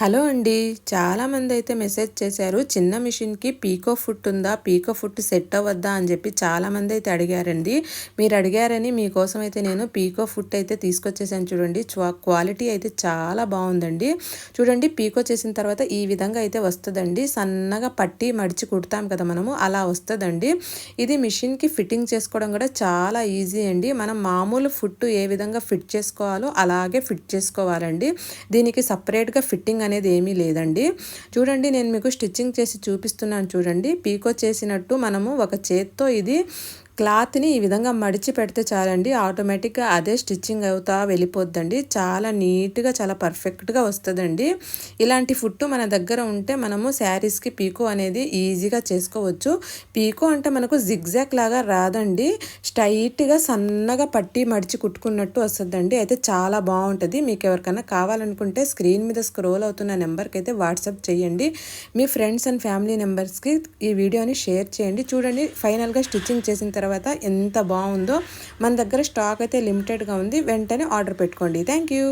Hello అండి. చాలామంది అయితే మెసేజ్ చేశారు చిన్న మిషన్కి పీకో ఫుట్ ఉందా పీకో ఫుట్ సెట్ అవ్వద్దా అని చెప్పి చాలామంది అయితే అడిగారండి. మీరు అడిగారని మీకోసం అయితే నేను పీకో ఫుట్ అయితే తీసుకొచ్చేసాను చూడండి. క్వాలిటీ అయితే చాలా బాగుందండి. చూడండి పీకో చేసిన తర్వాత ఈ విధంగా అయితే వస్తుందండి. సన్నగా పట్టి మడిచి కుడతాం కదా మనము అలా వస్తుందండి. ఇది మిషన్కి ఫిట్టింగ్ చేసుకోవడం కూడా చాలా ఈజీ అండి. మనం మామూలు ఫుట్ ఏ విధంగా ఫిట్ చేసుకోవాలో అలాగే ఫిట్ చేసుకోవాలండి. దీనికి సపరేట్గా ఫిట్టింగ్ అనేది ఏమీ లేదండి. చూడండి నేను మీకు స్టిచ్చింగ్ చేసి చూపిస్తున్నాను చూడండి. పీకో చేసినట్టు మనము ఒక చేత్తో ఇది క్లాత్ని ఈ విధంగా మడిచి పెడితే చాలండి. ఆటోమేటిక్గా అదే స్టిచ్చింగ్ అవుతా వెళ్ళిపోద్దండి. చాలా నీట్గా చాలా పర్ఫెక్ట్గా వస్తుందండి. ఇలాంటి ఫుడ్ మన దగ్గర ఉంటే మనము శారీస్కి పీకో అనేది ఈజీగా చేసుకోవచ్చు. పీకో అంటే మనకు జిగ్జాక్ లాగా రాదండి. స్ట్రైట్గా సన్నగా పట్టి మడిచి కుట్టుకున్నట్టు వస్తుందండి. అయితే చాలా బాగుంటుంది. మీకు ఎవరికైనా కావాలనుకుంటే స్క్రీన్ మీద స్క్రోల్ అవుతున్న నెంబర్కి అయితే వాట్సాప్ చేయండి. మీ ఫ్రెండ్స్ అండ్ ఫ్యామిలీ నెంబర్స్కి ఈ వీడియోని షేర్ చేయండి. చూడండి ఫైనల్గా స్టిచ్చింగ్ చేసిన తర్వాత తర్వాత ఎంత బాగుందో మన దగ్గర స్టాక్ అయితే లిమిటెడ్గా ఉంది. వెంటనే ఆర్డర్ పెట్టుకోండి. Thank you